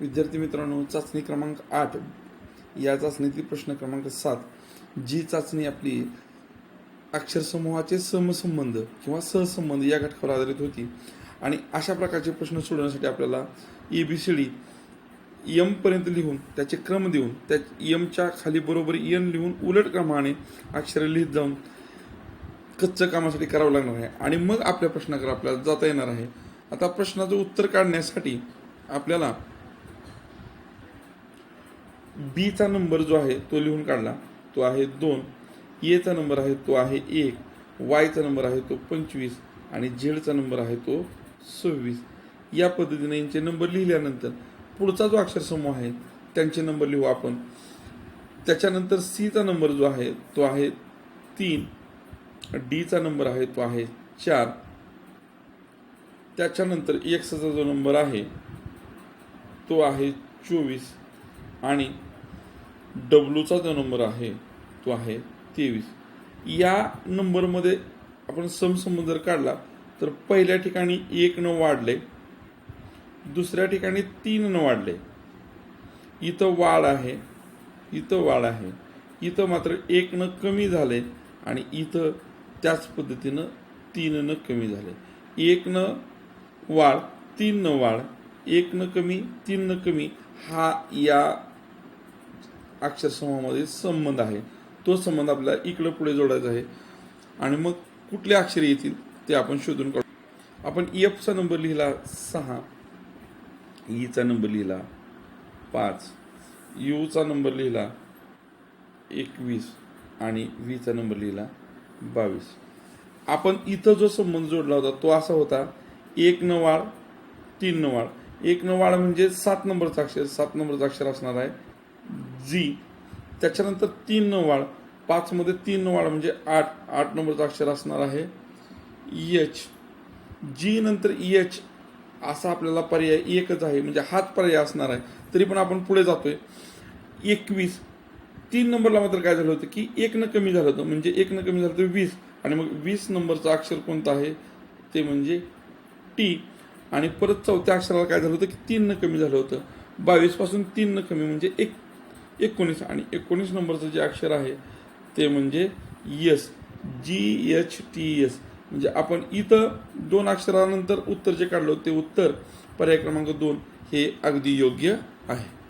विद्यार्थी मित्रांनो चाचणी क्रमांक आठ. या चाचणीतील प्रश्न क्रमांक सात. जी चाचणी आपली अक्षरसमूहाचे समसंबंध किंवा सहसंबंध या घटकावर आधारित होती. आणि अशा प्रकारचे प्रश्न सोडवण्यासाठी आपल्याला ए बी सी डी यमपर्यंत लिहून त्याचे क्रम देऊन त्या यमच्या खाली बरोबर यन लिहून उलट क्रमाने अक्षर लिहित जाऊन कच्चं कामासाठी करावं लागणार आहे. आणि मग आपल्या प्रश्नाकडे आपल्याला जाता येणार आहे. आता प्रश्नाचं उत्तर काढण्यासाठी आपल्याला बीचा नंबर जो आहे तो लिहून काढला. तो आहे दोन. एचा नंबर आहे तो आहे एक. वायचा नंबर आहे तो पंचवीस. आणि झेडचा नंबर आहे तो सव्वीस. या पद्धतीने यांचे नंबर लिहिल्यानंतर पुढचा जो अक्षरसमूह आहे त्यांचे नंबर लिहू आपण. त्याच्यानंतर सीचा नंबर जो आहे तो आहे तीन. डीचा नंबर आहे तो आहे चार. त्याच्यानंतर एक्सचा जो नंबर आहे तो आहे चोवीस. आणि डब्ल्यूचा जो नंबर आहे तो आहे तेवीस. या नंबरमध्ये आपण समसंबंध जर काढला तर पहिल्या ठिकाणी एक न वाढले दुसऱ्या ठिकाणी तीन न वाढले. इथं वाढ आहे इथं वाढ आहे. इथं मात्र एक न कमी झाले आणि इथं त्याच पद्धतीनं तीन न कमी झाले. एक न वाढ तीन न वाढ एक न कमी तीन न कमी हा या अक्षरसमूहामध्ये संबंध आहे. तो संबंध आपल्याला इकडं पुढे जोडायचा आहे. आणि मग कुठले अक्षरे येतील ते आपण शोधून काढू. आपण एफचा नंबर लिहिला सहा. E ईचा नंबर लिहिला पाच. यूचा नंबर लिहिला एकवीस. आणि व्हीचा नंबर लिहिला बावीस. आपण इथं जो संबंध जोडला होता तो असा होता एक न तीन न वाढ. एक न वाढ म्हणजे सात नंबरचं अक्षर. सात नंबरचं अक्षर असणार आहे जी त्याच्यानंतर तीन न पाचमध्ये तीन नवाळ वाढ म्हणजे आठ आठ नंबरचं अक्षर असणार आहे. एच जी नंतर एच असा आपल्याला पर्याय एकच आहे म्हणजे हाच पर्याय असणार आहे. तरी पण आपण पुढे जातोय. एकवीस. तीन नंबरला मात्र काय झालं होतं की एकनं कमी झालं होतं म्हणजे एकनं कमी झालं होतं वीस. आणि मग वीस नंबरचं अक्षर कोणतं आहे? ते म्हणजे टी आणि परत चौथ्या अक्षराला काय झालं होतं की तीननं कमी झालं होतं. बावीसपासून तीननं कमी म्हणजे एक एकोणीस आणि एकोणीस नंबरचं जे अक्षर आहे ते म्हणजे S G H T S. म्हणजे आपण इथं दोन अक्षरानंतर उत्तर जे काढलं ते उत्तर पर्याय क्रमांक दोन हे अगदी योग्य आहे.